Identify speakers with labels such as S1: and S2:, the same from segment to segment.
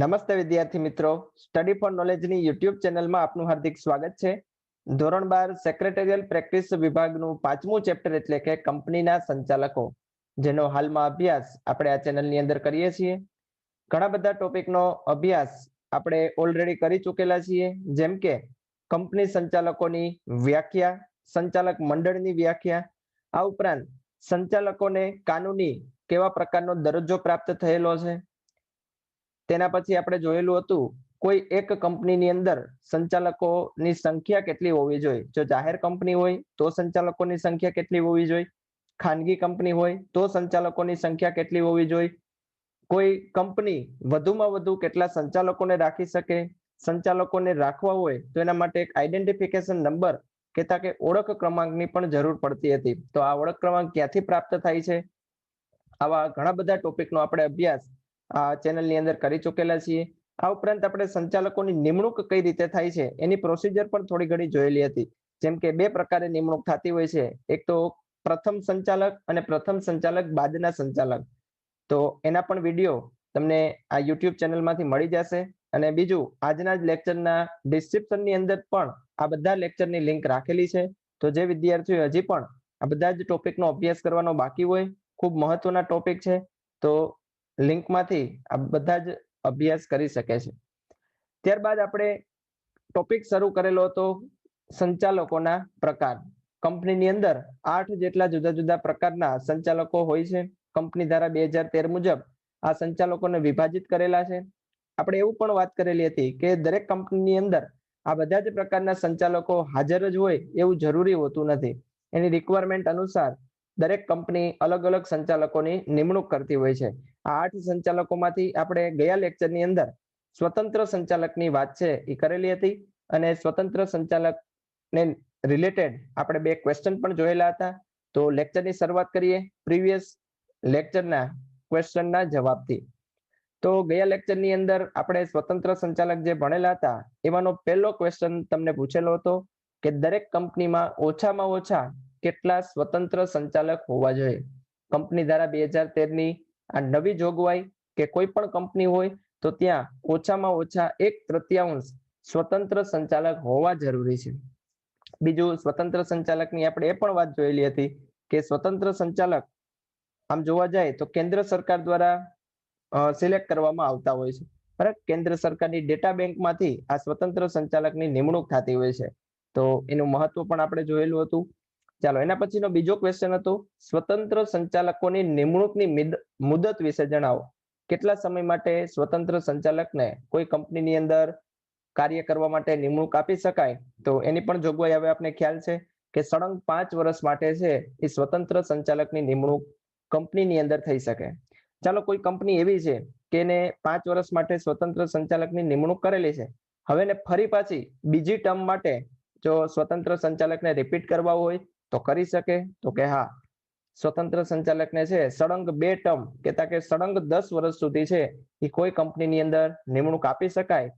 S1: નમસ્તે વિદ્યાર્થી મિત્રો. સ્ટડી ફોર નોલેજની યુટ્યુબ ચેનલમાં આપનું હાર્દિક સ્વાગત છે. ધોરણ બાર સેક્રેટરિયલ પ્રેક્ટિસ વિભાગનું પાંચમું ચેપ્ટર એટલે કે કંપનીના સંચાલકો, જેનો હાલમાં અભ્યાસ આપણે આ ચેનલની અંદર કરીએ છીએ. ઘણા બધા ટોપિકનો અભ્યાસ આપણે ઓલરેડી કરી ચૂકેલા છીએ, જેમ કે કંપની સંચાલકોની વ્યાખ્યા, સંચાલક મંડળની વ્યાખ્યા, આ ઉપરાંત સંચાલકોને કાનૂની કેવા પ્રકારનો દરજ્જો પ્રાપ્ત થયેલો છે તેના પછી આપણે જોયેલું હતું, કોઈ એક કંપનીની અંદર સંચાલકોની સંખ્યા કેટલી હોવી જોઈએ? જો જાહેર કંપની હોય, તો સંચાલકોની સંખ્યા કેટલી હોવી જોઈએ? ખાનગી કંપની હોય, તો સંચાલકોની સંખ્યા કેટલી હોવી જોઈએ? કોઈ કંપની વધુમાં વધુ કેટલા સંચાલકોને રાખી શકે? સંચાલકોને રાખવા હોય, તો એના માટે એક આઈડેન્ટિફિકેશન નંબર કહેતા કે ઓળખ ક્રમાંકની પણ જરૂર પડતી હતી. તો આ ઓળખ ક્રમાંક ક્યાંથી પ્રાપ્ત થાય છે? આવા ઘણા બધા ટોપિકનો આપણે અભ્યાસ ચેનલની અંદર કરી ચૂકેલા છીએ. આ ઉપરાંત આપણે સંચાલકોની નિમણૂક કઈ રીતે થાય છે, એની પ્રોસિજર પણ થોડી ઘણી જોયેલી હતી. જેમ કે બે પ્રકારે નિમણૂક થતી હોય છે. એક તો પ્રથમ સંચાલક અને પ્રથમ સંચાલક બાદના સંચાલક. તો એના પણ વીડિયો તમને આ યુટ્યુબ ચેનલમાંથી મળી જશે. અને બીજું, આજના જ લેક્ચરના ડિસ્ક્રિપ્શનની અંદર પણ આ બધા લેક્ચરની લિંક રાખેલી છે. તો જે વિદ્યાર્થીઓ હજી પણ આ બધા જ ટોપિકનો અભ્યાસ કરવાનો બાકી હોય, ખૂબ મહત્વના ટોપિક છે. તો લિંકમાંથી આ બધા જ અભ્યાસ કરી શકે છે. ત્યારબાદ આપણે ટોપિક શરૂ કરેલો હતો સંચાલકોના પ્રકાર. કંપનીની અંદર આઠ જેટલા જુદા જુદા પ્રકારના સંચાલકો હોય છે. કંપની ધારા બે હજાર તેર મુજબ આ સંચાલકોને વિભાજિત કરેલા છે. આપણે એવું પણ વાત કરેલી હતી કે દરેક કંપનીની અંદર આ બધા જ પ્રકારના સંચાલકો હાજર જ હોય એવું જરૂરી હોતું નથી. એની રિક્વાયરમેન્ટ અનુસાર દરેક કંપની અલગ અલગ સંચાલકોની નિમણૂક કરતી હોય છે. આ આઠ સંચાલકોમાંથી આપણે ગયા લેક્ચરની અંદર સ્વતંત્ર સંચાલકની વાત છે એ કરેલી હતી અને સ્વતંત્ર સંચાલકને રિલેટેડ આપણે બે ક્વેશ્ચન પણ જોયેલા હતા. તો લેક્ચરની શરૂઆત કરીએ પ્રીવિયસ લેક્ચરના ક્વેશ્ચનના જવાબથી. તો ગયા લેક્ચરની અંદર આપણે સ્વતંત્ર સંચાલક જે ભણેલા હતા એમાંનો પહેલો ક્વેશ્ચન તમને પૂછેલો હતો કે દરેક કંપનીમાં ઓછામાં ઓછા કેટલા સ્વતંત્ર સંચાલક હોવા જોઈએ? કંપની ધારા બે હજાર તેરની આ નવી જોગવાઈ કે કોઈ પણ કંપની હોય તો ત્યાં ઓછામાં ઓછા એક તૃતીયાંશ સ્વતંત્ર સંચાલક હોવા જરૂરી છે. બીજું, સ્વતંત્ર સંચાલકની આપણે એ પણ વાત જોયેલી હતી કે સ્વતંત્ર સંચાલક આમ જોવા જાય તો કેન્દ્ર સરકાર દ્વારા સિલેક્ટ કરવામાં આવતા હોય છે. બરાબર? કેન્દ્ર સરકારની ડેટા બેંકમાંથી આ સ્વતંત્ર સંચાલકની નિમણૂક થતી હોય છે. તો એનું મહત્વ પણ આપણે જોયેલું હતું. ચાલો, એના પછીનો બીજો ક્વેશ્ચન હતો, સ્વતંત્ર સંચાલકોની નિમણૂકની મુદત વિશે જણાવો. કેટલા સમય માટે સ્વતંત્ર સંચાલકને કોઈ કંપનીની અંદર કાર્ય કરવા માટે નિમણૂક આપી શકાય? તો એની પણ જોગવાઈ હવે આપણે ખ્યાલ છે કે સળંગ પાંચ વર્ષ માટે છે એ સ્વતંત્ર સંચાલકની નિમણૂક કંપનીની અંદર થઈ શકે. ચાલો, કોઈ કંપની એવી છે કે એને પાંચ વર્ષ માટે સ્વતંત્ર સંચાલકની નિમણૂક કરેલી છે. હવે ને ફરી પાછી બીજી ટર્મ માટે જો સ્વતંત્ર સંચાલકને રિપીટ કરવા હોય તો કરી શકે? તો કે હા. સ્વતંત્ર સંચાલકને છે, સળંગ બે ટર્મ, કેતા કે સળંગ દસ વર્ષ સુધી છે, એ કોઈ કંપનીની અંદર નિમણૂક આપી શકાય?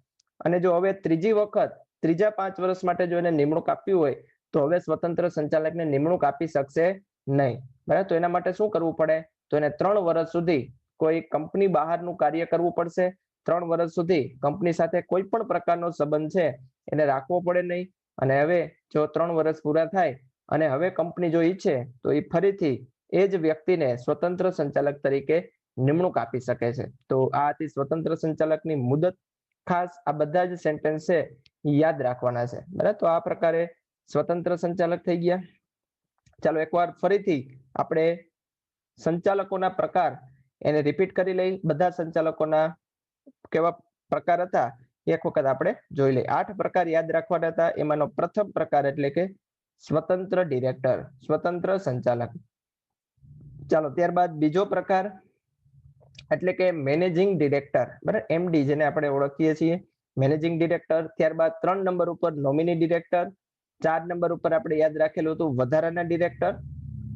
S1: અને જો હવે ત્રીજી વખત, ત્રીજા પાંચ વર્ષ માટે જો એને નિમણૂક આપવી હોય, તો હવે સ્વતંત્ર સંચાલકને નિમણૂક આપી શકશે નહીં. બરાબર? તો એના માટે શું કરવું પડે? તો એને ત્રણ વર્ષ સુધી કોઈ કંપની બહારનું કાર્ય કરવું પડશે. ત્રણ વર્ષ સુધી કંપની સાથે કોઈ પણ પ્રકારનો સંબંધ છે, એને રાખવો પડે નહીં. અને હવે જો ત્રણ વર્ષ પૂરા થાય અને હવે કંપની જો ઈચ્છે તો એ ફરીથી એ જ વ્યક્તિને સ્વતંત્ર સંચાલક તરીકે નિમણૂક આપી શકે છે. તો આ હતી સ્વતંત્ર સંચાલકની મુદત. ખાસ આ બધા જ સેન્ટેન્સ છે યાદ રાખવાના છે. બરાબર? તો આ પ્રકારે સ્વતંત્ર સંચાલક થઈ ગયા. ચાલો એકવાર ફરીથી આપણે સંચાલકોના પ્રકાર એને રિપીટ કરી લઈ. બધા સંચાલકોના કેવા પ્રકાર હતા? એક વખત આપણે જોઈ લઈએ. આઠ પ્રકાર યાદ રાખવાના હતા. એમાંનો પ્રથમ પ્રકાર એટલે કે સ્વતંત્ર ડિરેક્ટર, સ્વતંત્ર સંચાલક. ચાલો, ત્યારબાદ બીજો પ્રકાર, એટલે કે મેનેજિંગ ડિરેક્ટર, બરાબર? એમડી જેને આપણે ઓળખીએ છીએ. મેનેજિંગ ડિરેક્ટર, ત્યારબાદ ત્રણ નંબર ઉપર નોમિની ડિરેક્ટર, ચાર નંબર ઉપર આપણે યાદ રાખેલું હતું વધારાના ડિરેક્ટર,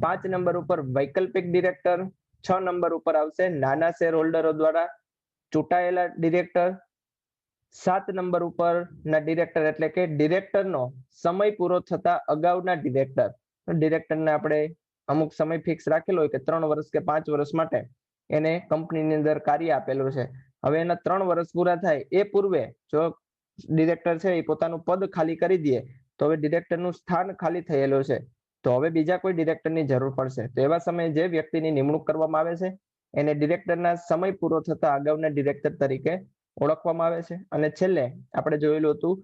S1: પાંચ નંબર ઉપર વૈકલ્પિક ડિરેક્ટર, છ નંબર ઉપર આવશે નાના શેર હોલ્ડરો દ્વારા ચૂંટાયેલા ડિરેક્ટર સાત નંબર ઉપર ના ડિરેક્ટર એટલે કે ડિરેક્ટરનો સમય પૂરો થતા અગાઉના ડિરેક્ટર ડિરેક્ટરને આપણે અમુક સમય ફિક્સ રાખેલો હોય કે ત્રણ વર્ષ કે પાંચ વર્ષ માટે એને કંપનીની અંદર કાર્ય આપેલું છે. હવે એના ત્રણ વર્ષ પૂરા થાય એ પૂર્વે જો ડિરેક્ટર છે એ પોતાનું પદ ખાલી કરી દે, તો હવે ડિરેક્ટરનું સ્થાન ખાલી થયેલું છે. તો હવે બીજા કોઈ ડિરેક્ટરની જરૂર પડશે. તો એવા સમયે જે વ્યક્તિની નિમણૂક કરવામાં આવે છે, એને ડિરેક્ટરના સમય પૂરો થતા અગાઉના ડિરેક્ટર તરીકે ઓળખવામાં આવે છે. અને છેલ્લે આપણે જોયેલું હતું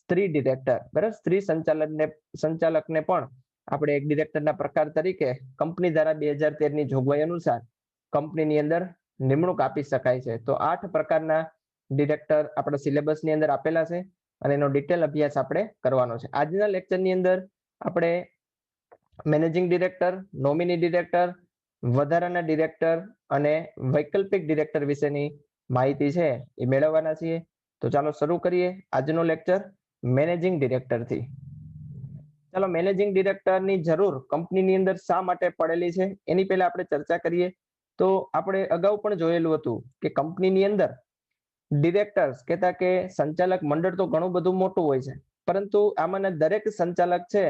S1: સ્ત્રી ડિરેક્ટર બરાબર? સ્ત્રી સંચાલકને સંચાલકને પણ આપણે એક ડિરેક્ટરના પ્રકાર તરીકે કંપની દ્વારા બે હજાર તેરની જોગવાઈ અનુસાર કંપનીની અંદર નિમણૂક આપી શકાય છે. તો આઠ પ્રકારના ડિરેક્ટર આપણા સિલેબસની અંદર આપેલા છે અને એનો ડિટેલ અભ્યાસ આપણે કરવાનો છે. આજના લેક્ચરની અંદર આપણે મેનેજિંગ ડિરેક્ટર નોમિની ડિરેક્ટર વધારાના ડિરેક્ટર અને વૈકલ્પિક ડિરેક્ટર વિશેની માહિતી છે એ મેળવવાના છીએ. તો ચાલો શરૂ કરીએ આજનો લેક્ચર મેનેજિંગ ડિરેક્ટરથી. ચાલો મેનેજિંગ ડિરેક્ટરની જરૂર કંપનીની અંદર શા માટે પડેલી છે એની પહેલા આપણે ચર્ચા કરીએ. તો આપણે અગાઉ પણ જોયેલું હતું કે કંપનીની અંદર ડિરેક્ટર્સ કહેતા કે સંચાલક મંડળ તો ઘણું બધું મોટું હોય છે. પરંતુ આમાંના દરેક સંચાલક છે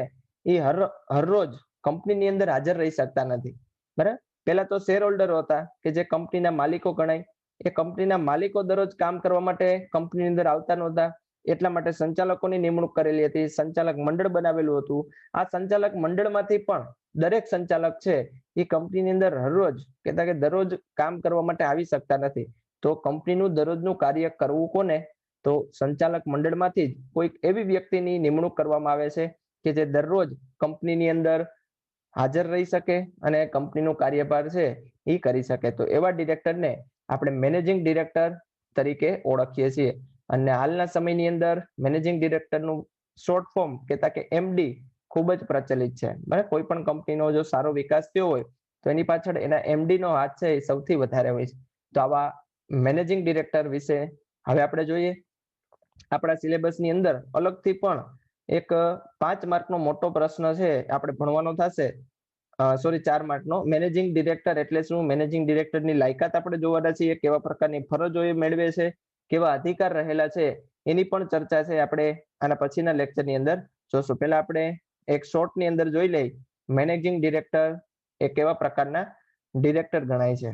S1: એ હર, હરરોજ કંપનીની અંદર હાજર રહી શકતા નથી. બરાબર? પહેલા તો શેર હોલ્ડરો હતા કે જે કંપનીના માલિકો ગણાય. એ કંપનીના માલિકો દરરોજ કામ કરવા માટે કંપનીની અંદર આવતા નહોતા. એટલા માટે સંચાલકોની નિમણૂક કરેલી હતી. સંચાલક મંડળ બનાવેલું હતું. આ સંચાલક મંડળમાંથી પણ દરેક સંચાલક છે એ કંપનીની અંદર હરરોજ કહેતા કે દરરોજ કામ કરવા માટે આવી શકતા નથી. તો કંપનીનું દરરોજનું કાર્ય કરવું કોને? તો સંચાલક મંડળમાંથી જ કોઈક એવી વ્યક્તિની નિમણૂક કરવામાં આવે છે કે જે દરરોજ કંપનીની અંદર હાજર રહી શકે અને કંપનીનું કાર્યભાર છે એ કરી શકે. તો એવા ડિરેક્ટરને આપણે મેનેજિંગ ડિરેક્ટર તરીકે ઓળખીએ છીએ. અને હાલના સમયની અંદર મેનેજિંગ ડિરેક્ટરનું શોર્ટ ફોર્મ કહેતા કે એમડી ખૂબ જ પ્રચલિત છે. બરાબર? કોઈ પણ કંપનીનો જો સારો વિકાસ થયો હોય, તો એની પાછળ એના એમડી નો હાથ છે એ સૌથી વધારે હોય છે. તો આવા મેનેજિંગ ડિરેક્ટર વિશે હવે આપણે જોઈએ. આપણા સિલેબસની અંદર અલગથી પણ એક પાંચ માર્કનો મોટો પ્રશ્ન છે આપણે ભણવાનો થશે. સોરી ચાર માર્કનો. મેનેજિંગ ડિરેક્ટર એટલે શું? મેનેજિંગ ડિરેક્ટરની લાયકાત આપણે જોવાના છીએ, કેવા પ્રકારની ફરજો એ મેળવે છે, કેવા અધિકાર રહેલા છે, એની પણ ચર્ચા છે આપણે આના પછીના લેક્ચરની અંદર જોશું. પહેલા આપણે એક શોર્ટની અંદર જોઈ લઈ. મેનેજિંગ ડિરેક્ટર એ કેવા પ્રકારના ડિરેક્ટર ગણાય છે.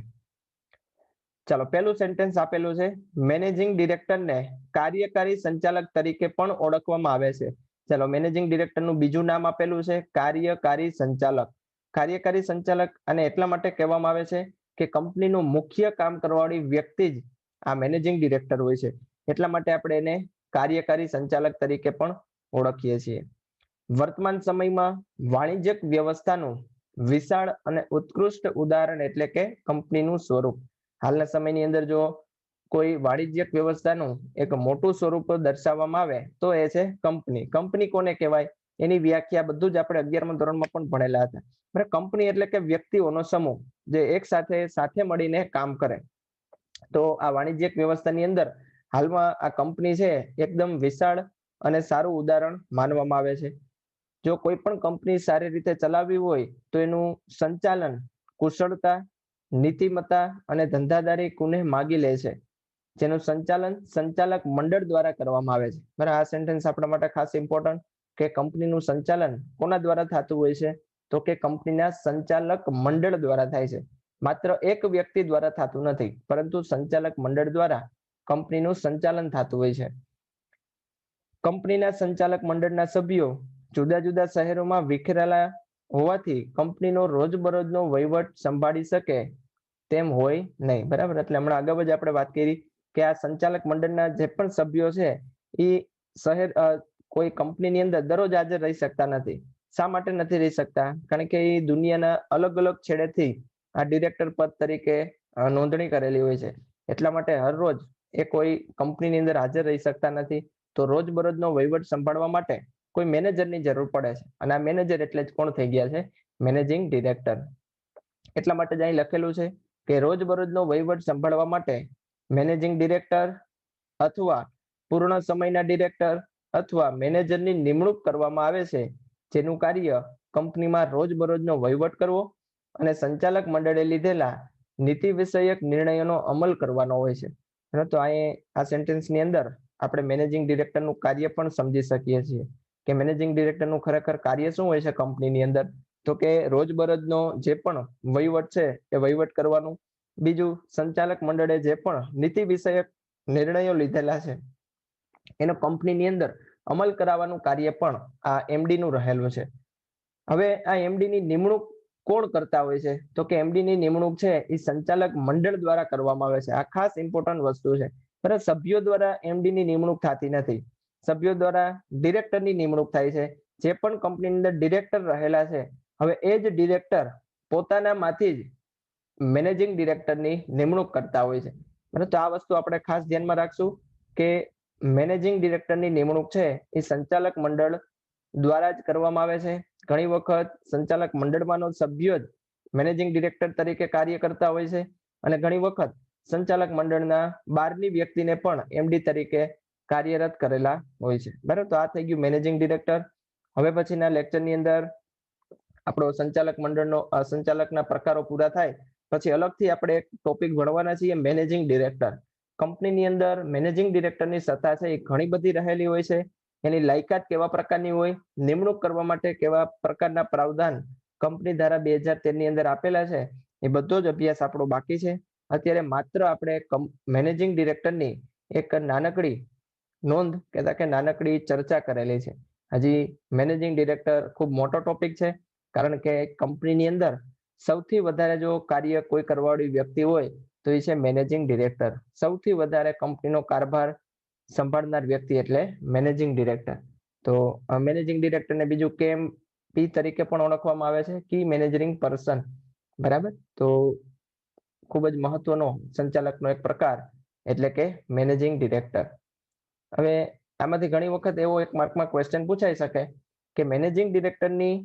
S1: ચાલો, પહેલું સેન્ટેન્સ આપેલું છે. મેનેજિંગ ડિરેક્ટરને કાર્યકારી સંચાલક તરીકે પણ ઓળખવામાં આવે છે. ચાલો મેનેજિંગ ડિરેક્ટરનું બીજું નામ આપેલું છે, કાર્યકારી સંચાલક. કાર્યકારી સંચાલક અને એટલા માટે કહેવામાં આવે છે કે કંપનીનું મુખ્ય કામ કરવાવાળી વ્યક્તિ જ આ મેનેજિંગ ડિરેક્ટર હોય છે. એટલા માટે આપણે એને કાર્યકારી સંચાલક તરીકે પણ ઓળખીએ છીએ. વર્તમાન સમયમાં વાણિજ્યક વ્યવસ્થાનું વિશાળ અને ઉત્કૃષ્ટ ઉદાહરણ એટલે કે કંપનીનું સ્વરૂપ. હાલના સમયની અંદર જો કોઈ વાણિજ્યક વ્યવસ્થાનું એક મોટું સ્વરૂપ દર્શાવવામાં આવે તો એ છે કંપની. કંપની કોને કહેવાય? એની વ્યાખ્યા બધું જ આપણે અગિયારમા ધોરણમાં પણ ભણેલા હતા. બરાબર કંપની એટલે કે વ્યક્તિઓનો સમૂહ જે એક સાથે સાથે મળીને કામ કરે. તો આ વાણિજ્યક વ્યવસ્થાની અંદર હાલમાં આ કંપની છે એકદમ વિશાળ અને સારું ઉદાહરણ માનવામાં આવે છે. જો કોઈ પણ કંપની સારી રીતે ચલાવવી હોય તો એનું સંચાલન, કુશળતા, નીતિમત્તા અને ધંધાદારી કુને માગી લે છે. જેનું સંચાલન સંચાલક મંડળ દ્વારા કરવામાં આવે છે. બરાબર આ સેન્ટેન્સ આપણા માટે ખાસ ઇમ્પોર્ટન્ટ કે કંપનીનું સંચાલન કોના દ્વારા થતું હોય છે? તો કે કંપનીના સંચાલક મંડળ દ્વારા થાય છે. માત્ર એક વ્યક્તિ દ્વારા થતું નથી, પરંતુ સંચાલક મંડળ દ્વારા કંપનીનું સંચાલન થતું હોય છે. કંપનીના સંચાલક મંડળના સભ્યો જુદા જુદા શહેરોમાં વિખેરાયેલા હોવાથી કંપનીનો રોજબરોજનો વહીવટ સંભાળી શકે તેમ હોય નહીં. બરાબર? એટલે હમણાં અગાઉ જ આપણે વાત કરી કે આ સંચાલક મંડળના જે પણ સભ્યો છે એ શહેર કોઈ કંપનીની અંદર દરરોજ હાજર રહી શકતા નથી. શા માટે નથી રહી શકતા? કારણ કે એ દુનિયાના અલગ અલગ છેડેથી આ ડિરેક્ટર પદ તરીકે નોંધણી કરેલી હોય છે. એટલા માટે હરરોજ એ કોઈ કંપનીની અંદર હાજર રહી શકતા નથી. તો રોજબરોજનો વહીવટ સંભાળવા માટે કોઈ મેનેજરની જરૂર પડે છે. અને આ મેનેજર એટલે જ કોણ થઈ ગયા છે? મેનેજિંગ ડિરેક્ટર એટલા માટે જ અહીં લખેલું છે કે રોજબરોજનો વહીવટ સંભાળવા માટે મેનેજિંગ ડિરેક્ટર અથવા પૂર્ણ સમયના ડિરેક્ટર અથવા મેનેજરની નિમણૂક કરવામાં આવે છે જેનું કાર્ય કંપનીમાં રોજબરોજનો વહીવટ કરવો અને સંચાલક મંડળે લીધેલા નીતિ વિષયક નિર્ણયોનો અમલ કરવાનો હોય છે. તો અહીં આ સેન્ટેન્સની અંદર આપણે મેનેજિંગ ડિરેક્ટરનું કાર્ય પણ સમજી શકીએ છીએ. કે મેનેજિંગ ડિરેક્ટરનું ખરેખર કાર્ય શું હોય છે કંપનીની અંદર? તો કે રોજબરોજનો જે પણ વહીવટ છે એ વહીવટ કરવાનું. બીજું, સંચાલક મંડળે જે પણ નીતિ વિષયક નિર્ણયો લીધેલા છે, એનો કંપનીની અંદર અમલ કરાવવાનું કાર્ય પણ આ એમડી નું રહેલું છે. હવે આ એમડી ની નિમણૂક કોણ કરતા હોય છે? તો કે એમડી ની નિમણૂક છે એ સંચાલક મંડળ દ્વારા કરવામાં આવે છે. આ ખાસ ઇમ્પોર્ટન્ટ વસ્તુ છે. પરંતુ સભ્યો દ્વારા એમડી ની નિમણૂક થતી નથી. સભ્યો દ્વારા ડિરેક્ટરની નિમણૂક થાય છે. જે પણ કંપનીની અંદર ડિરેક્ટર રહેલા છે. હવે એ જ ડિરેક્ટર પોતાનામાંથી જ મેનેજિંગ ડિરેક્ટરની નિમણૂક કરતા હોય છે. પરંતુ આ વસ્તુ આપણે ખાસ ધ્યાનમાં રાખશું કે મેનેજિંગ ડિરેક્ટરની નિમણૂક છે એ સંચાલક મંડળ દ્વારા જ કરવામાં આવે છે. ઘણી વખત સંચાલક મંડળમાંનો સભ્યો જ મેનેજિંગ ડિરેક્ટર તરીકે કાર્ય કરતા હોય છે અને ઘણી વખત સંચાલક મંડળના બહારની વ્યક્તિને પણ એમડી તરીકે કાર્યરત કરેલા હોય છે. બરાબર? તો આ થઈ ગયું મેનેજિંગ ડિરેક્ટર હવે પછીના લેક્ચરની અંદર આપણો સંચાલક મંડળનો સંચાલકના પ્રકારો પૂરા થાય. પછી અલગથી આપણે એક ટોપિક ભણવાના છીએ મેનેજિંગ ડિરેક્ટર કંપનીની અંદર મેનેજિંગ ડિરેક્ટરની સત્તા છે એ ઘણી બધી રહેલી હોય છે. એની લાયકાત કેવા પ્રકારની હોય, નિમણૂક કરવા માટે કેવા પ્રકારના પ્રાવધાન કંપની દ્વારા બે હજાર તેરની અંદર આપેલા છે, એ બધો જ અભ્યાસ આપણો બાકી છે. અત્યારે માત્ર આપણે મેનેજિંગ ડિરેક્ટરની એક નાનકડી નોંધ કહેતા કે નાનકડી ચર્ચા કરેલી છે. હજી મેનેજિંગ ડિરેક્ટર ખૂબ મોટો ટોપિક છે, કારણ કે કંપનીની અંદર સૌથી વધારે જો કાર્ય કોઈ કરવાવાળી વ્યક્તિ હોય તો એ છે મેનેજિંગ ડિરેક્ટર સૌથી વધારે કંપનીનો કારભાર સંભાળનાર વ્યક્તિ એટલે મેનેજિંગ ડિરેક્ટર તો મેનેજિંગ ડિરેક્ટરને બીજું કેમ પી તરીકે પણ ઓળખવામાં આવે છે? કી મેનેજરિંગ પર્સન બરાબર? તો ખૂબ જ મહત્વનો સંચાલકનો એક પ્રકાર એટલે કે મેનેજિંગ ડિરેક્ટર હવે આમાંથી ઘણી વખત એવો એક માર્કમાં ક્વેશ્ચન પૂછાઈ શકે કે મેનેજિંગ ડિરેક્ટરની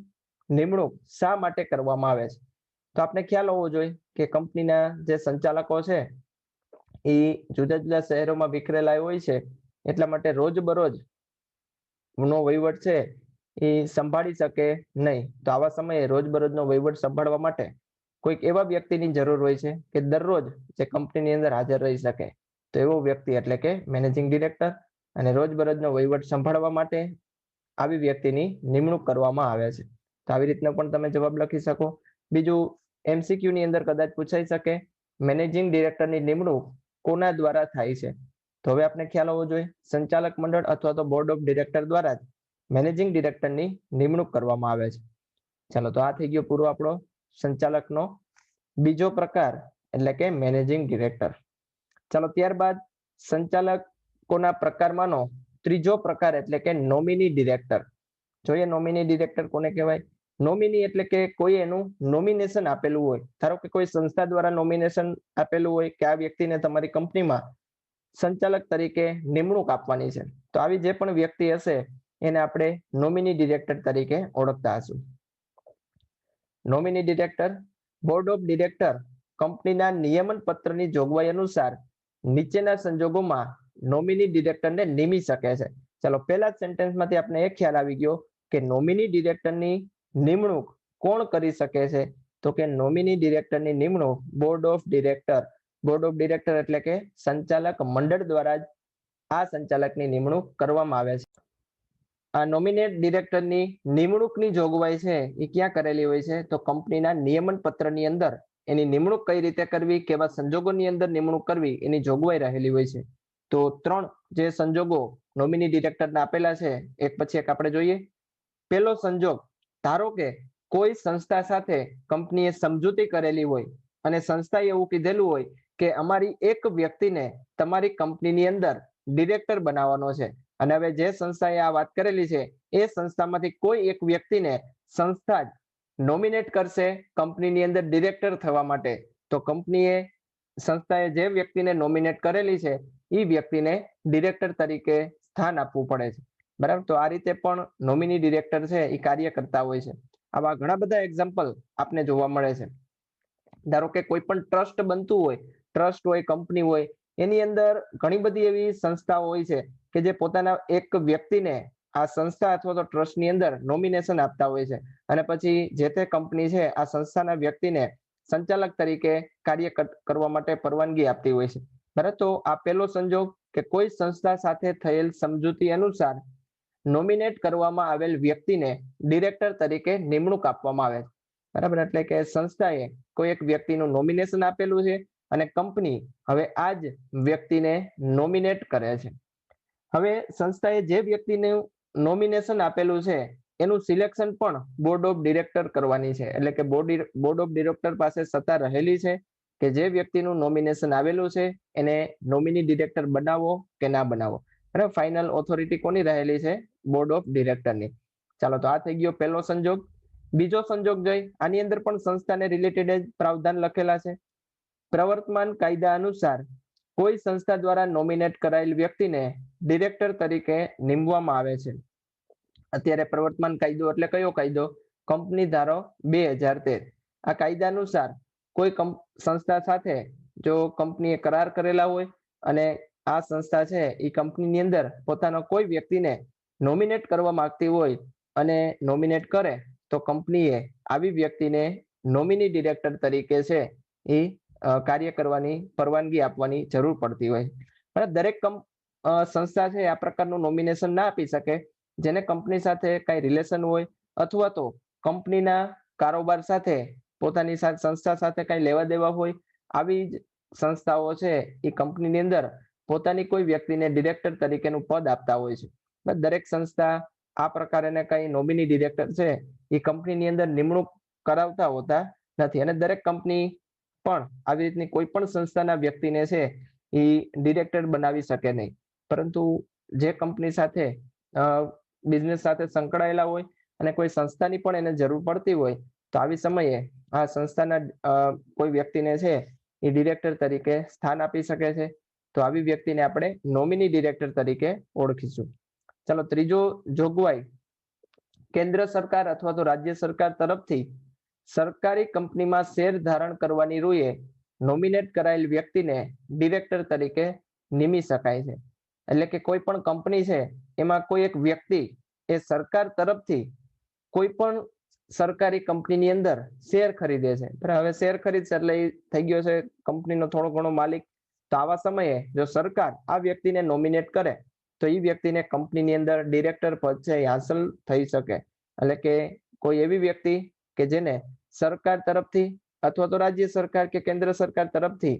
S1: નિમણૂક શા માટે કરવામાં આવે છે? તો આપણે ખ્યાલ હોવો જોઈએ કે કંપનીના જે સંચાલકો છે, એ જુદા જુદા શહેરોમાં વિખરેલા હોય છે, એટલા માટે રોજબરોજ નો વહીવટ છે એ સંભાળી શકે નહીં. તો આવા સમયે રોજબરોજનો વહીવટ સંભાળવા માટે કોઈક એવા વ્યક્તિની જરૂર હોય છે કે દરરોજ જે કંપનીની અંદર હાજર રહી શકે. તો એવો વ્યક્તિ એટલે કે મેનેજિંગ ડિરેક્ટર અને રોજબરોજનો વહીવટ સંભાળવા માટે આવી વ્યક્તિની નિમણૂક કરવામાં આવે છે. તો આવી રીતના પણ તમે જવાબ લખી શકો. બીજું એમસીક્યુ ની અંદર કદાચ પૂછાઈ શકે. મેનેજિંગ ડિરેક્ટરની નિમણૂક કોના દ્વારા થાય છે? તો હવે આપણે ખ્યાલ હોવો જોઈએ. સંચાલક મંડળ અથવા તો બોર્ડ ઓફ ડિરેક્ટર દ્વારા જ મેનેજિંગ ડિરેક્ટરની નિમણૂક કરવામાં આવે છે. ચાલો, તો આ થઈ ગયો પૂરો આપણો સંચાલકનો બીજો પ્રકાર, એટલે કે મેનેજિંગ ડિરેક્ટર ચાલો, ત્યારબાદ સંચાલકોના પ્રકારમાંનો ત્રીજો પ્રકાર, એટલે કે નોમિની ડિરેક્ટર જોઈએ નોમિની ડિરેક્ટર કોને કહેવાય? નોમિની એટલે કે કોઈ એનું નોમિનેશન આપેલું હોય. ધારો કે કોઈ સંસ્થા દ્વારા નોમિનેશન આપેલું હોય કે આ વ્યક્તિને તમારી કંપનીમાં સંચાલક તરીકે નિમણૂક આપવાની છે. તો આવી જે પણ વ્યક્તિ હશે, એને આપણે નોમિની ડિરેક્ટર તરીકે ઓળખતા હશું. Nominee director board of director કંપનીના નિયમન પત્રની જોગવાઈ અનુસાર નીચેના સંજોગોમાં નોમિની ડિરેક્ટરને નિમી શકે છે. ચાલો પહેલા જ સેન્ટેન્સમાંથી આપણે એ ખ્યાલ આવી ગયો કે નોમિની ડિરેક્ટરની નિમણૂક કોણ કરી શકે છે? તો કે નોમિની ડિરેક્ટરની નિમણૂક board of director board of director એટલે કે સંચાલક મંડળ દ્વારા જ આ સંચાલકની નિમણૂક કરવામાં આવે છે. આ નોમિનેટ ડિરેક્ટરની નિમણૂકની જોગવાઈ છે એ ક્યાં કરેલી હોય છે? તો કંપનીના નિયમન પત્રની અંદર એની નિમણૂક કઈ રીતે કરવી કેવા સંજોગોની અંદર નિમણૂક કરવી એની જોગવાઈ રહેલી હોય છે. તો ત્રણ જે સંજોગો નોમિની ડિરેક્ટરને આપેલા છે, એક પછી એક આપણે જોઈએ. પહેલો સંજોગ ધારો કે કોઈ સંસ્થા સાથે કંપનીએ સમજૂતી કરેલી હોય અને સંસ્થાએ એવું કીધેલું હોય કે અમારી એક વ્યક્તિને તમારી કંપનીની અંદર ડિરેક્ટર બનાવવાનો છે. અને હવે જે સંસ્થાએ આ વાત કરેલી છે, એ સંસ્થામાંથી કોઈ એક વ્યક્તિને સંસ્થા જ નોમિનેટ કરશે કંપનીની અંદર ડિરેક્ટર થવા માટે. તો કંપનીએ, સંસ્થાએ જે વ્યક્તિને નોમિનેટ કરેલી છે એ વ્યક્તિને ડિરેક્ટર તરીકે સ્થાન આપવું પડે છે. બરાબર? તો આ રીતે પણ નોમિની ડિરેક્ટર છે, એ કાર્ય કરતા હોય છે. આવા ઘણા બધા એક્ઝામ્પલ આપને જોવા મળે છે. ધારો કે કોઈ પણ ટ્રસ્ટ બનતું હોય ટ્રસ્ટ હોય કંપની હોય, એની અંદર ઘણી બધી એવી સંસ્થાઓ હોય છે કે જે પોતાના એક વ્યક્તિને આ સંસ્થા અથવા તો ટ્રસ્ટની અંદર નોમિનેશન આપતા હોય છે. અને પછી જે તે કંપની છે, આ સંસ્થાના વ્યક્તિને સંચાલક તરીકે કાર્ય કરવા માટે પરવાનગી આપતી હોય છે. બરાબર? તો આ પહેલો સંજોગ કે કોઈ સંસ્થા સાથે થયેલ સમજૂતી અનુસાર નોમિનેટ કરવામાં આવેલ વ્યક્તિને ડિરેક્ટર તરીકે નિમણૂક આપવામાં આવે બરાબર? એટલે કે સંસ્થાએ કોઈ એક વ્યક્તિનું નોમિનેશન આપેલું છે અને કંપની હવે આ જ વ્યક્તિને નોમિનેટ કરે છે. હવે સંસ્થાએ જે વ્યક્તિનું નોમિનેશન આપેલું છે, એનું સિલેક્શન પણ બોર્ડ ઓફ ડિરેક્ટર કરવાની છે. એટલે કે બોર્ડ બોર્ડ ઓફ ડિરેક્ટર પાસે સત્તા રહેલી છે કે જે વ્યક્તિનું નોમિનેશન આવેલું છે, એને નોમિની ડિરેક્ટર બનાવો કે ના બનાવો. અને ફાઇનલ ઓથોરિટી કોની રહેલી છે? બોર્ડ ઓફ ડિરેક્ટરની ચાલો તો આ થઈ ગયો પહેલો સંજોગ. બીજો સંજોગ જોઈ. આની અંદર પણ સંસ્થાને રિલેટેડ પ્રાવધાન લખેલા છે. પ્રવર્તમાન કાયદા અનુસાર કોઈ સંસ્થા દ્વારા નોમિનેટ કરાયેલ વ્યક્તિને ડિરેક્ટર તરીકે નીમવામાં આવે છે. અત્યારે પ્રવર્તમાન કાયદો એટલે કયો કાયદો? કંપની ધારો બે હજાર તેર. આ કાયદા અનુસાર કોઈ સંસ્થા સાથે જો કંપનીએ કરાર કરેલા હોય અને આ સંસ્થા છે એ કંપનીની અંદર પોતાનો કોઈ વ્યક્તિને નોમિનેટ કરવા માંગતી હોય અને નોમિનેટ કરે, તો કંપનીએ આવી વ્યક્તિને નોમિની ડિરેક્ટર તરીકે છે એ કાર્ય કરવાની પરવાનગી આપવાની જરૂર પડતી હોય. દરેક સંસ્થા છે, આ પ્રકારનું નોમિનેશન ના આપી શકે, જેને કંપની સાથે કઈ રિલેશન હોય અથવા તો કંપનીના કારોબાર સાથે પોતાની સાથે સંસ્થા સાથે કઈ લેવા દેવા હોય, આવી જ સંસ્થાઓ છે એ કંપનીની અંદર પોતાની કોઈ વ્યક્તિને ડિરેક્ટર તરીકેનું પદ આપતા હોય છે. દરેક સંસ્થા આ પ્રકારે કઈ નોમિની ડિરેક્ટર છે, એ કંપનીની અંદર નિમણૂક કરાવતા હોતા નથી. અને દરેક કંપની પણ આવી રીતની કોઈ પણ સંસ્થાના વ્યક્તિને છે, એ ડિરેક્ટર બનાવી શકે નહીં. પરંતુ જે કંપની સાથે બિઝનેસ સાથે સંકળાયેલા હોય અને કોઈ સંસ્થાની પણ એને જરૂર પડતી હોય, તો આવી સમયે આ સંસ્થાના કોઈ વ્યક્તિને છે, એ ડિરેક્ટર તરીકે સ્થાન આપી શકે છે. તો આવી વ્યક્તિને આપણે નોમિની ડિરેક્ટર તરીકે ઓળખીશું. ચાલો ત્રીજો જોગવાઈ, કેન્દ્ર સરકાર અથવા તો રાજ્ય સરકાર તરફથી સરકારી કંપનીમાં શેર ધારણ કરવાની રૂએ નોમિનેટ કરાયેલ વ્યક્તિને ડિરેક્ટર તરીકે નિમી શકાય છે. એટલે કે કોઈ પણ કંપની છે, એમાં કોઈ એક વ્યક્તિ એ સરકાર તરફથી કોઈ પણ સરકારી કંપનીની અંદર શેર ખરીદે છે. હવે શેર ખરીદશે એટલે થઈ ગયો છે કંપનીનો થોડો ઘણો માલિક. તો આવા સમયે જો સરકાર આ વ્યક્તિને નોમિનેટ કરે, તો એ વ્યક્તિને કંપનીની અંદર ડિરેક્ટર પદ છે એ હાંસલ થઈ શકે. એટલે કે કોઈ એવી વ્યક્તિ કે જેને સરકાર તરફથી અથવા તો રાજ્ય સરકાર કે કેન્દ્ર સરકાર તરફથી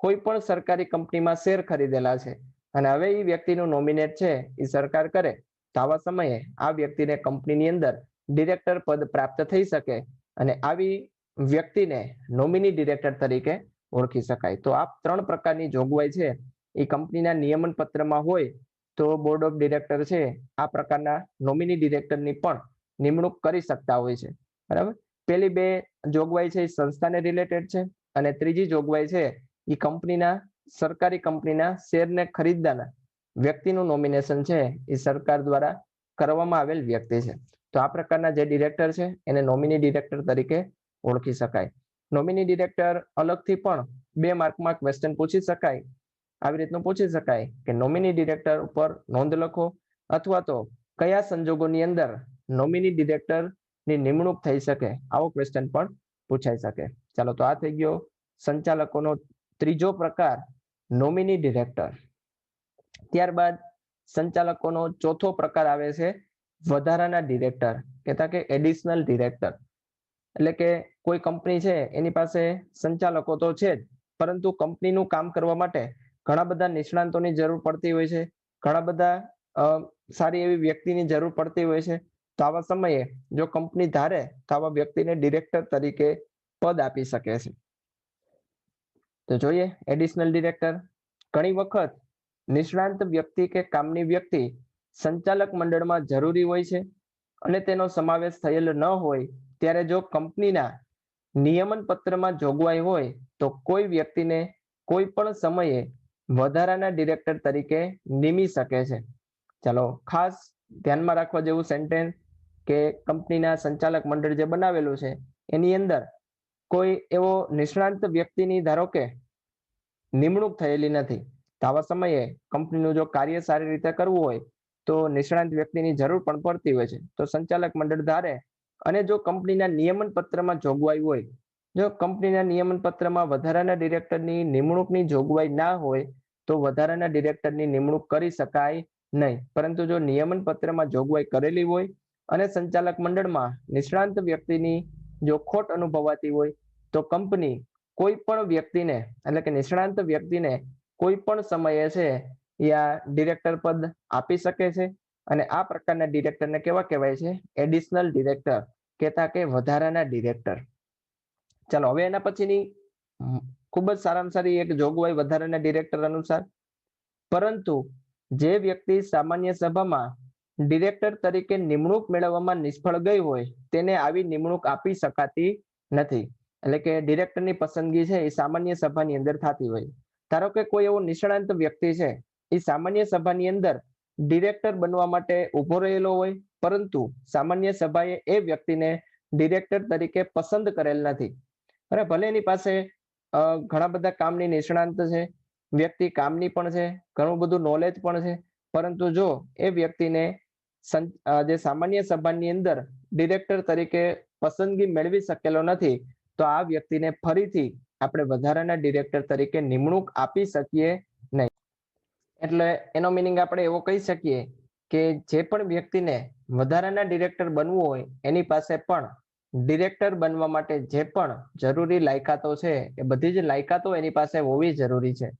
S1: કોઈ પણ સરકારી કંપનીમાં શેર ખરીદેલા છે અને હવે એ વ્યક્તિનું નોમિનેટ છે એ સરકાર કરે, તો આવા સમયે આ વ્યક્તિને કંપનીની અંદર ડિરેક્ટર પદ પ્રાપ્ત થઈ શકે અને આવી વ્યક્તિને નોમિની ડિરેક્ટર તરીકે ઓળખી શકાય. તો આ ત્રણ પ્રકારની જોગવાઈ છે. એ કંપનીના નિયમન પત્રમાં હોય તો બોર્ડ ઓફ ડિરેક્ટર છે. આ પ્રકારના નોમિની ડિરેક્ટરની પણ નિમણૂક કરી શકતા હોય છે. બરાબર? પેલી બે જોગવાઈ છે એ સંસ્થાને રિલેટેડ છે અને ત્રીજી જોગવાઈ છે એ કંપનીના, સરકારી કંપનીના શેરને ખરીદનાર વ્યક્તિનું નોમિનેશન છે. એ સરકાર દ્વારા કરવામાં આવેલ વ્યક્તિ છે. તો આ પ્રકારના જે ડિરેક્ટર છે એને નોમિની ડિરેક્ટર તરીકે ઓળખી શકાય. નોમિની ડિરેક્ટર અલગથી પણ બે માર્કમાં ક્વેશ્ચન પૂછી શકાય. આવી રીતનું પૂછી શકાય કે નોમિની ડિરેક્ટર ઉપર નોંધ લખો અથવા તો કયા સંજોગોની અંદર નોમિની ડિરેક્ટરની નિમણૂક થઈ શકે આવો ક્વેશ્ચન પણ પૂછાઈ શકે. ચાલો તો આ થઈ ગયો સંચાલકોનો ત્રીજો પ્રકાર નોમિની ડિરેક્ટર ત્યારબાદ સંચાલકોનો ચોથો પ્રકાર આવે છે વધારાના ડિરેક્ટર કહેતા કે એડિશનલ ડિરેક્ટર એટલે કે કોઈ કંપની છે, એની પાસે સંચાલકો તો છે જ, પરંતુ કંપનીનું કામ કરવા માટે ઘણા બધા નિષ્ણાંતોની જરૂર પડતી હોય છે. ઘણા બધા સારી એવી વ્યક્તિની જરૂર પડતી હોય છે. તો આવા સમયે જો કંપની ધારે, તો આવા વ્યક્તિને ડિરેક્ટર તરીકે પદ આપી શકે છે. તો જોઈએ એડિશનલ ડિરેક્ટર ઘણી વખત નિષ્ણાંત વ્યક્તિ કે કામની વ્યક્તિ સંચાલક મંડળમાં જરૂરી હોય છે અને તેનો સમાવેશ થયેલ ન હોય, ત્યારે જો કંપનીના નિયમન પત્રમાં જોગવાઈ હોય તો કોઈ વ્યક્તિને કોઈ પણ સમયે વધારાના ડિરેક્ટર તરીકે નિમી શકે છે. ચાલો, ખાસ ધ્યાનમાં રાખવા જેવું સેન્ટેન્સ કે કંપનીના સંચાલક મંડળ જે બનાવેલું છે, એની અંદર કોઈ એવો નિષ્ણાંત વ્યક્તિની ધારો કે નિમણૂક થયેલી નથી આવા સમયે કંપનીનું જો કાર્ય સારી રીતે કરવું હોય તો નિષ્ણાંત વ્યક્તિની જરૂર પણ પડતી હોય છે. તો સંચાલક મંડળ ધારે અને જો કંપનીના નિયમન પત્રમાં જોગવાઈ હોય, જો કંપનીના નિયમન પત્રમાં વધારાના ડિરેક્ટરની નિમણૂકની જોગવાઈ ના હોય, તો વધારાના ડિરેક્ટરની નિમણૂક કરી શકાય નહીં. પરંતુ જો નિયમન પત્રમાં જોગવાઈ કરેલી હોય અને સંચાલક મંડળમાં નિષ્ણાંત વ્યક્તિની જો ખોટ અનુભવાતી હોય, તો કંપની કોઈ પણ વ્યક્તિને, એટલે કે નિષ્ણાંત વ્યક્તિને કોઈ પણ સમયે છે, યા ડિરેક્ટર પદ આપી શકે છે. અને આ પ્રકારના ડિરેક્ટરને કેવા કહેવાય છે? એડિશનલ ડિરેક્ટર, કહેતા કે વધારાના ડિરેક્ટર. ચાલો, હવે એના પછીની ખૂબ જ સારામાં સારી એક જોગવાઈ વધારાના ડિરેક્ટર અનુસાર. પરંતુ જે વ્યક્તિ સામાન્ય સભામાં ડિરેક્ટર તરીકે નિમણૂક મેળવવામાં નિષ્ફળ ગઈ હોય, તેને આવી નિમણૂક આપી શકાતી નથી. એટલે કે ડિરેક્ટરની પસંદગી છે એ સામાન્ય સભાની અંદર થતી હોય. ધારો કે કોઈ એવો નિષ્ણાંત વ્યક્તિ છે, એ સામાન્ય સભાની અંદર ડિરેક્ટર બનવા માટે ઊભો રહેલો હોય, પરંતુ સામાન્ય સભાએ એ વ્યક્તિને ડિરેક્ટર તરીકે પસંદ કરેલ નથી. અરે, ભલે એની પાસે ઘણા બધા કામની નિષ્ણાંત છે, વ્યક્તિ કામની પણ છે, ઘણું બધું નોલેજ પણ છે, પરંતુ જો એ વ્યક્તિને જે સામાન્ય સભાની અંદર ડિરેક્ટર તરીકે પસંદગી મેળવી શકેલો નથી, તો આ વ્યક્તિને ફરીથી આપણે વધારાના ડિરેક્ટર તરીકે નિમણૂક આપી શકીએ એટલે એનો મિનિંગ આપણે એવો કહી શકીએ કે જે પણ વ્યક્તિને વધારાના ડિરેક્ટર બનવું હોય, એની પાસે પણ ડિરેક્ટર બનવા માટે જે પણ જરૂરી લાયકાતો છે, એ બધી જ લાયકાતો એની પાસે હોવી જરૂરી છે.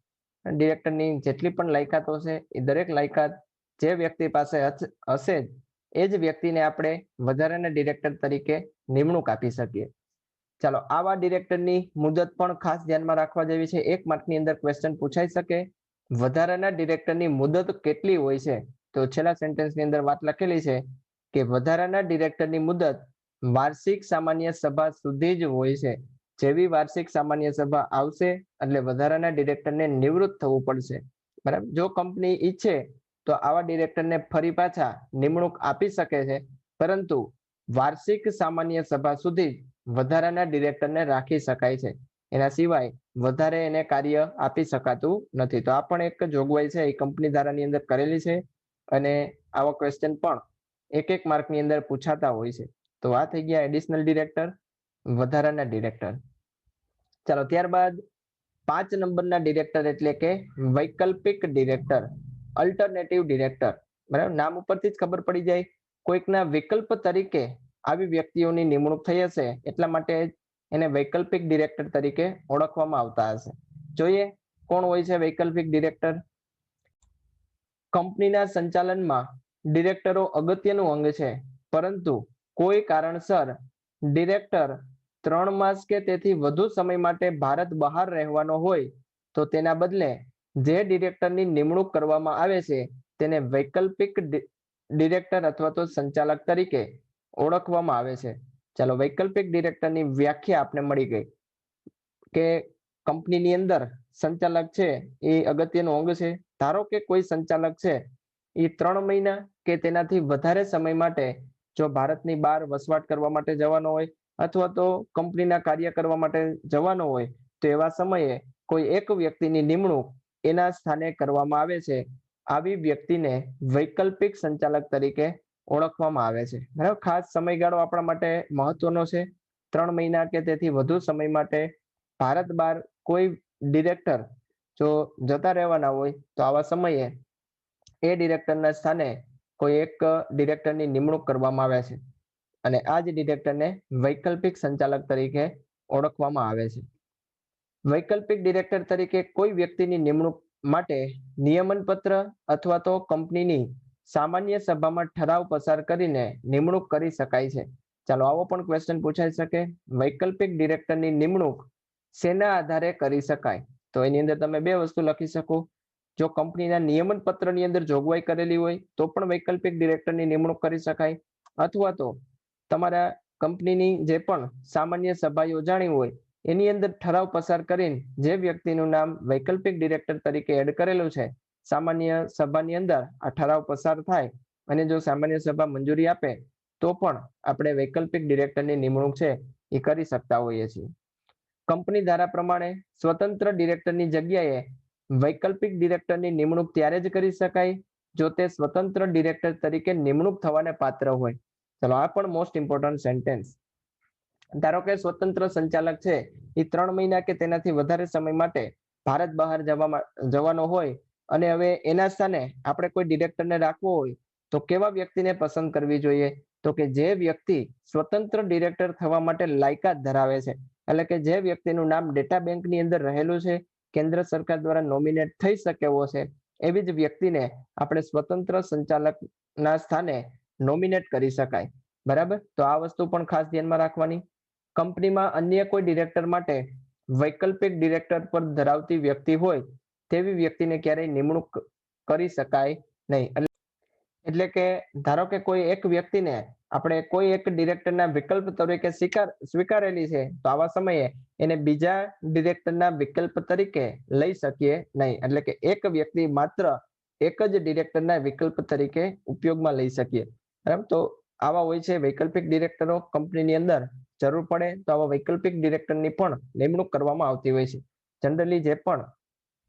S1: ડિરેક્ટરની જેટલી પણ લાયકાતો છે, એ દરેક લાયકાત જે વ્યક્તિ પાસે હશે એ જ વ્યક્તિને આપણે વધારાના ડિરેક્ટર તરીકે નિમણૂક આપી શકીએ. ચાલો, આવા ડિરેક્ટરની મુદત પણ ખાસ ધ્યાનમાં રાખવા જેવી છે. એક માર્કની અંદર ક્વેશ્ચન પૂછાઈ શકે. વધારાના ડિરેક્ટરની મુદત કેટલી હોય છે? તો છેલ્લા સેન્ટેન્સની અંદર વાત લખેલી છે કે વધારાના ડિરેક્ટરની મુદત વાર્ષિક સામાન્ય સભા સુધી જ હોય છે. જેવી વાર્ષિક સામાન્ય સભા આવશે એટલે વધારાના ડિરેક્ટરને નિવૃત્ત થવું પડશે. બરાબર? જો કંપની ઈચ્છે તો આવા ડિરેક્ટરને ફરી પાછા નિમણૂક આપી શકે છે. પરંતુ વાર્ષિક સામાન્ય સભા સુધી વધારાના ડિરેક્ટરને રાખી શકાય છે. એના સિવાય વધારે એને કાર્ય આપી શકાતું નથી. તો આ પણ એક જોગવાઈ છે. એ કંપની ધારાની અંદર કરેલી છે અને આવા ક્વેશ્ચન પણ એક એક માર્કની અંદર પૂછાતા હોય છે. તો આ થઈ ગયા એડિશનલ ડિરેક્ટર વધારાના ડિરેક્ટર ચાલો, ત્યારબાદ પાંચ નંબરના ડિરેક્ટર એટલે કે વૈકલ્પિક ડિરેક્ટર અલ્ટરનેટિવ ડિરેક્ટર બરાબર? નામ ઉપરથી જ ખબર પડી જાય. કોઈકના વિકલ્પ તરીકે આવી વ્યક્તિઓની નિમણૂક થઈ હશે. એટલા માટે એને વૈકલ્પિક ડિરેક્ટર તરીકે ઓળખવામાં આવતા હશે. જોઈએ કોણ હોય છે વૈકલ્પિક ડિરેક્ટર કંપનીના સંચાલનમાં ડિરેક્ટરો અગત્યનું અંગ છે, પરંતુ કોઈ કારણસર ડિરેક્ટર ત્રણ માસ કે તેથી વધુ સમય માટે ભારત બહાર રહેવાનો હોય, તો તેના બદલે જે ડિરેક્ટરની નિમણૂક કરવામાં આવે છે, તેને વૈકલ્પિક ડિરેક્ટર અથવા તો સંચાલક તરીકે ઓળખવામાં આવે છે. ચાલો વૈકલ્પિક ડિરેક્ટરની વ્યાખ્યા આપણે મળી ગઈ કે કંપનીની અંદર સંચાલક છે એ અગત્યનો અંગ છે. ધારો કે કોઈ સંચાલક છે એ ત્રણ મહિના કે તેનાથી વધારે સમય માટે જો ભારતની બહાર વસવાટ કરવા માટે જવાનો હોય અથવા તો કંપનીના કાર્ય કરવા માટે જવાનો હોય તો એવા સમયે કોઈ એક વ્યક્તિની નિમણૂક એના સ્થાને કરવામાં આવે છે. આવી વ્યક્તિને વૈકલ્પિક સંચાલક તરીકે ઓળખવામાં આવે છે. બરાબર? ખાસ સમયગાળો આપણા માટે મહત્વનો છે. ત્રણ મહિના કે તેથી વધુ સમય માટે ભારત બહાર કોઈ ડિરેક્ટર જો જતા રહેવાના હોય તો આવા સમયે એ ડિરેક્ટરના સ્થાને કોઈ એક ડિરેક્ટરની નિમણૂક કરવામાં આવે છે. અને આ જ ડિરેક્ટરને વૈકલ્પિક સંચાલક તરીકે ઓળખવામાં આવે છે. વૈકલ્પિક ડિરેક્ટર તરીકે કોઈ વ્યક્તિની નિમણૂક માટે નિયમન પત્ર અથવા તો કંપનીની સામાન્ય સભામાં ઠરાવ પસાર કરીને નિમણૂક કરી શકાય છે. ચાલો આવો પણ ક્વેશ્ચન પૂછાઈ શકે. વૈકલ્પિક ડિરેક્ટરની નિમણૂક શેના આધારે કરી શકાય? તો એની અંદર તમે બે વસ્તુ લખી શકો. જો કંપનીના નિયમન પત્રની અંદર જોગવાઈ કરેલી હોય, તો પણ વૈકલ્પિક ડિરેક્ટરની નિમણૂક કરી શકાય. અથવા તો તમારા કંપનીની જે પણ સામાન્ય સભા યોજાણી હોય, એની અંદર ઠરાવ પસાર કરીને જે વ્યક્તિનું નામ વૈકલ્પિક ડિરેક્ટર તરીકે એડ કરેલું છે સામાન્ય સભાની અંદર આ ઠરાવ પસાર થાય અને જો સામાન્ય સભા મંજૂરી આપે, તો પણ આપણે વૈકલ્પિક ડિરેક્ટરની નિમણૂક છે એ કરી શકતા હોઈએ છીએ. કંપની ધારા પ્રમાણે સ્વતંત્ર ડિરેક્ટરની જગ્યાએ વૈકલ્પિક ડિરેક્ટરની નિમણૂક ત્યારે જ કરી શકાય જો તે સ્વતંત્ર ડિરેક્ટર તરીકે નિમણૂક થવાને પાત્ર હોય. ચલો, આ પણ મોસ્ટ ઇમ્પોર્ટન્ટ સેન્ટેન્સ ધારો કે સ્વતંત્ર સંચાલક છે, એ ત્રણ મહિના કે તેનાથી વધારે સમય માટે ભારત બહાર જવા જવાનો હોય અને હવે એના સ્થાને આપણે કોઈ ડિરેક્ટરને રાખવો હોય, તો કેવા વ્યક્તિને પસંદ કરવી જોઈએ? તો કે જે વ્યક્તિ સ્વતંત્ર ડિરેક્ટર થવા માટે લાયકાત ધરાવે છે. એટલે કે જે વ્યક્તિનું નામ ડેટા બેંકની અંદર રહેલું છે, કેન્દ્ર સરકાર દ્વારા નોમિનેટ થઈ શકે એવો છે, એવી જ વ્યક્તિને આપણે સ્વતંત્ર સંચાલકના સ્થાને નોમિનેટ કરી શકાય. બરાબર? તો આ વસ્તુ પણ ખાસ ધ્યાનમાં રાખવાની. કંપનીમાં અન્ય કોઈ ડિરેક્ટર માટે વૈકલ્પિક ડિરેક્ટર પર ધરાવતી વ્યક્તિ હોય તેવી વ્યક્તિને ક્યારેય નિમણૂક કરી શકાય નહીં. એટલે કે, ધારો કે કોઈ એક વ્યક્તિને આપણે કોઈ એક ડિરેક્ટરના વિકલ્પ તરીકે સ્વીકાર, સ્વીકારેલી છે, તો આવા સમયે એને બીજા ડિરેક્ટરના વિકલ્પ તરીકે લઈ શકીએ નહીં. એટલે કે એક વ્યક્તિ માત્ર એક જ ડિરેક્ટરના વિકલ્પ તરીકે ઉપયોગમાં લઈ શકીએ. બરાબર? તો આવા હોય છે, વૈકલ્પિક ડિરેક્ટરો કંપનીની અંદર જરૂર પડે તો આવા વૈકલ્પિક ડિરેક્ટરની પણ નિમણૂક કરવામાં આવતી હોય છે. જનરલી જે પણ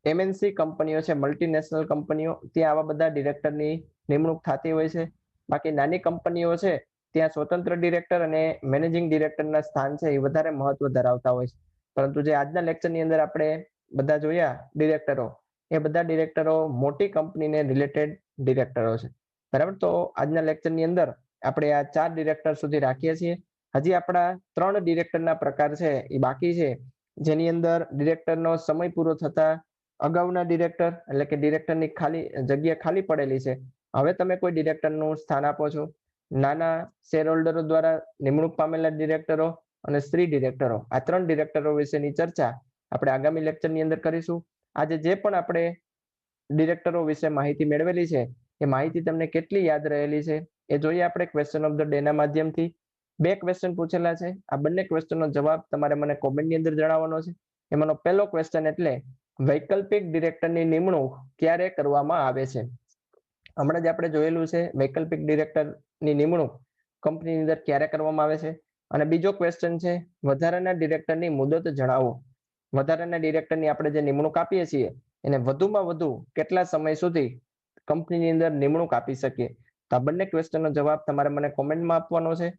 S1: એમએનસી કંપનીઓ છે મલ્ટીનેશનલ કંપનીઓ, ત્યાં આવા બધા ડિરેક્ટરની નિમણૂક થતી હોય છે. બાકી નાની કંપનીઓ છે, ત્યાં સ્વતંત્ર ડિરેક્ટર અને મેનેજિંગ ડિરેક્ટરના સ્થાન છે, એ વધારે મહત્વ ધરાવતા હોય છે. પરંતુ જે આજના લેક્ચરની અંદર આપણે બધા જોયા ડિરેક્ટરો એ બધા ડિરેક્ટરો મોટી કંપનીને રિલેટેડ ડિરેક્ટરો છે. બરાબર? તો આજના લેક્ચરની અંદર આપણે આ ચાર ડિરેક્ટર સુધી રાખીએ છીએ. હજી આપણા ત્રણ ડિરેક્ટરના પ્રકાર છે, એ બાકી છે. જેની અંદર ડિરેક્ટરનો સમય પૂરો થતા અગાઉના ડિરેક્ટર એટલે કે ડિરેક્ટરની ખાલી, જગ્યા ખાલી પડેલી છે. હવે તમે કોઈ ડિરેક્ટરનું સ્થાન આપો છો? નાના શેર હોલ્ડરો દ્વારા નિમણૂક પામેલા ડિરેક્ટરો અને સ્ત્રી ડિરેક્ટરો આ ત્રણ ડિરેક્ટરો વિશેની ચર્ચા આપણે આગામી લેક્ચરની અંદર કરીશું. આજે જે પણ આપણે ડિરેક્ટરો વિશે માહિતી મેળવેલી છે, એ માહિતી તમને કેટલી યાદ રહેલી છે, એ જોઈએ આપણે ક્વેશ્ચન ઓફ ધ ડે ના માધ્યમથી. બે ક્વેશ્ચન પૂછેલા છે. આ બંને ક્વેશ્ચનનો જવાબ તમારે મને કોમેન્ટની અંદર જણાવવાનો છે. એમાંનો પહેલો ક્વેશ્ચન એટલે વૈકલ્પિક ડિરેક્ટરની નિમણૂક ક્યારે કરવામાં આવે છે? હમણાં જ આપણે જોયેલું છે, વૈકલ્પિક ડિરેક્ટરની નિમણૂક કંપનીની અંદર ક્યારે કરવામાં આવે છે? અને બીજો ક્વેશ્ચન છે, વધારાના ડિરેક્ટરની મુદત જણાવો. વધારાના ડિરેક્ટરની આપણે જે નિમણૂક આપીએ છીએ, એને વધુમાં વધુ કેટલા સમય સુધી કંપનીની અંદર નિમણૂક આપી શકીએ? તો આ બંને ક્વેશ્ચનનો જવાબ તમારે મને કોમેન્ટમાં આપવાનો છે.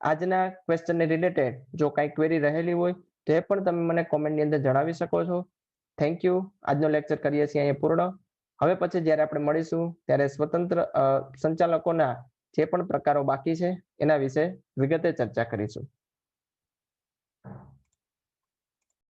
S1: આજના ક્વેશ્ચનને રિલેટેડ જો કાંઈ ક્વેરી રહેલી હોય, તો એ પણ તમે મને કોમેન્ટની અંદર જણાવી શકો છો. થેન્ક યુ આજનો લેક્ચર કરીએ છીએ અહીંયા પૂર્ણ. હવે પછી જ્યારે આપણે મળીશું, ત્યારે સ્વતંત્ર સંચાલકોના જે પણ પ્રકારો બાકી છે, એના વિશે વિગતે ચર્ચા કરીશું.